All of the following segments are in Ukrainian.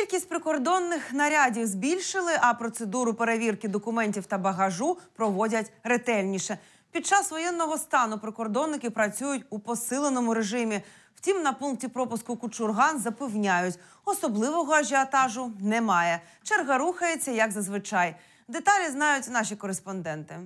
Кількість прикордонних нарядів збільшили, а процедуру перевірки документів та багажу проводять ретельніше. Під час воєнного стану прикордонники працюють у посиленому режимі. Втім, на пункті пропуску Кучурган запевняють, особливого ажіотажу немає. Черга рухається як зазвичай. Деталі знають наші кореспонденти.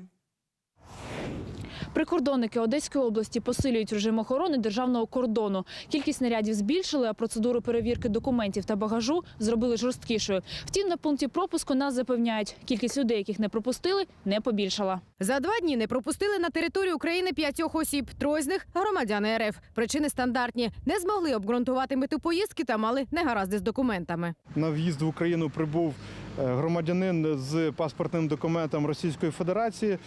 Прикордонники Одеської області посилюють режим охорони державного кордону. Кількість нарядів збільшили, а процедуру перевірки документів та багажу зробили жорсткішою. Втім, на пункті пропуску нас запевняють, кількість людей, яких не пропустили, не побільшала. За два дні не пропустили на територію України п'ятьох осіб. Троє з них громадяни РФ. Причини стандартні. Не змогли обґрунтувати мету поїздки та мали негаразди з документами. На в'їзд в Україну прибув громадянин з паспортним документом Російської Федерації.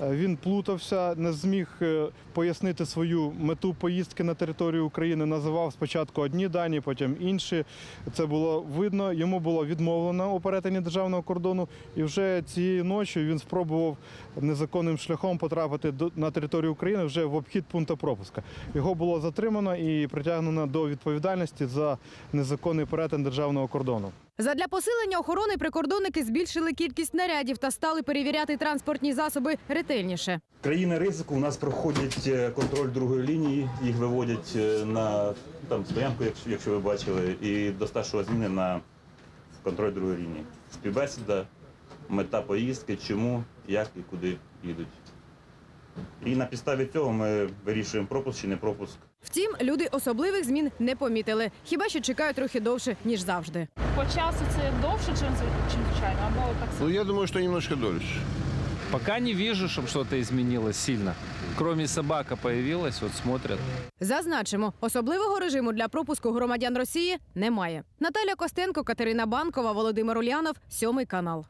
Е, Він плутався, не зміг е, пояснити свою мету поїздки на територію України. Називав спочатку одні дані, потім інші. Це було видно. Йому було відмовлено у перетині державного кордону. І вже цієї ночі він спробував незаконним шляхом потрапити на територію України вже в обхід пункту пропуска. Його було затримано і притягнено до відповідальності за незаконний перетин державного кордону. Задля посилення охорони прикордонники збільшили кількість нарядів та стали перевіряти транспортні засоби ретельніше. Країни ризику у нас проходять е, контроль другої лінії, їх виводять е, на там стоянку, якщо, якщо ви бачили, і до старшого зміни на контроль другої лінії. Співбесіда, мета поїздки, чому, як і куди їдуть. І на підставі цього ми вирішуємо пропуск чи не пропуск. Втім, люди особливих змін не помітили. Хіба що чекають трохи довше ніж завжди. По часу це довше, чим звичайно, або так Ну, я думаю, что немножко дольше. Пока не вижу, чтобы что-то изменилось сильно. Кроме собака появилась, вот смотрят. Зазначимо, особливого режиму для пропуску громадян Росії немає. Наталя Костенко, Катерина Банкова, Володимир Ульянов, сьомий канал.